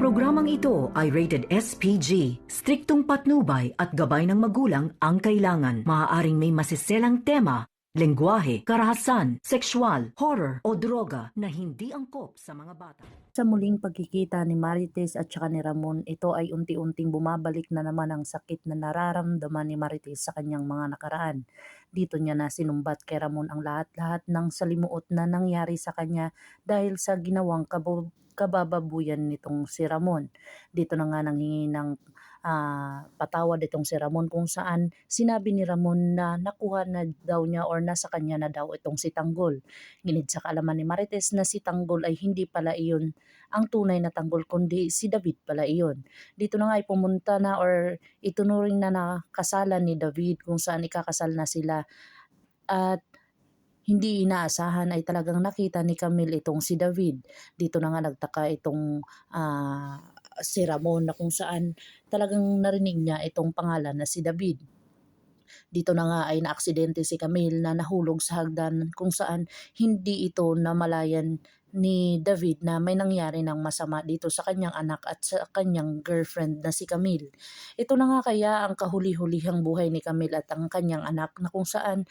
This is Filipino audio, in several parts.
programang ito ay rated SPG. Striktong patnubay at gabay ng magulang ang kailangan. Maaaring may masiselang tema, lengguwahe, karahasan, sexual, horror o droga na hindi angkop sa mga bata. Sa muling pagkikita ni Marites at saka ni Ramon, ito ay unti-unting bumabalik na naman ang sakit na nararamdaman ni Marites sa kanyang mga nakaraan. Dito niya na sinumbat kay Ramon ang lahat-lahat ng salimuot na nangyari sa kanya dahil sa ginawang kabu- kabababuyan nitong si Ramon. Dito na nga nanghingi ng ah, patawad itong si Ramon kung saan sinabi ni Ramon na nakuha na daw niya or nasa kanya na daw itong si Tanggol. Nginid sa kaalaman ni Marites na si Tanggol ay hindi pala iyon ang tunay na Tanggol kundi si David pala iyon. Dito na nga ay pumunta na or itunuring na na kasalan ni David kung saan ikakasal na sila at hindi inaasahan ay talagang nakita ni Camille itong si David. Dito na nga nagtaka itong ah, si Ramon na kung saan talagang narinig niya itong pangalan na si David. Dito na nga ay naaksidente si Camille na nahulog sa hagdan kung saan hindi ito namalayan ni David na may nangyari ng masama dito sa kanyang anak at sa kanyang girlfriend na si Camille. Ito na nga kaya ang kahuli-hulihang buhay ni Camille at ang kanyang anak na kung saan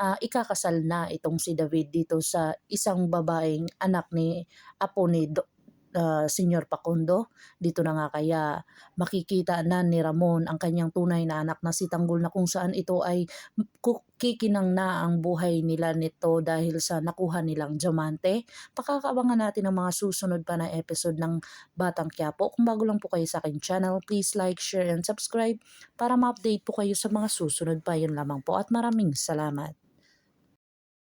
ah, ikakasal na itong si David dito sa isang babaeng anak ni apo ni ah, Senyor Pacondo. Dito na nga kaya makikita na ni Ramon ang kanyang tunay na anak na si Tanggol na kung saan ito ay kikinang na ang buhay nila nito dahil sa nakuha nilang diamante. Pakakabangan natin ang mga susunod pa na episode ng Batang Quiapo. Kung bago lang po kayo sa akin channel, please like, share, and subscribe para ma-update po kayo sa mga susunod pa. Yun lamang po at maraming salamat.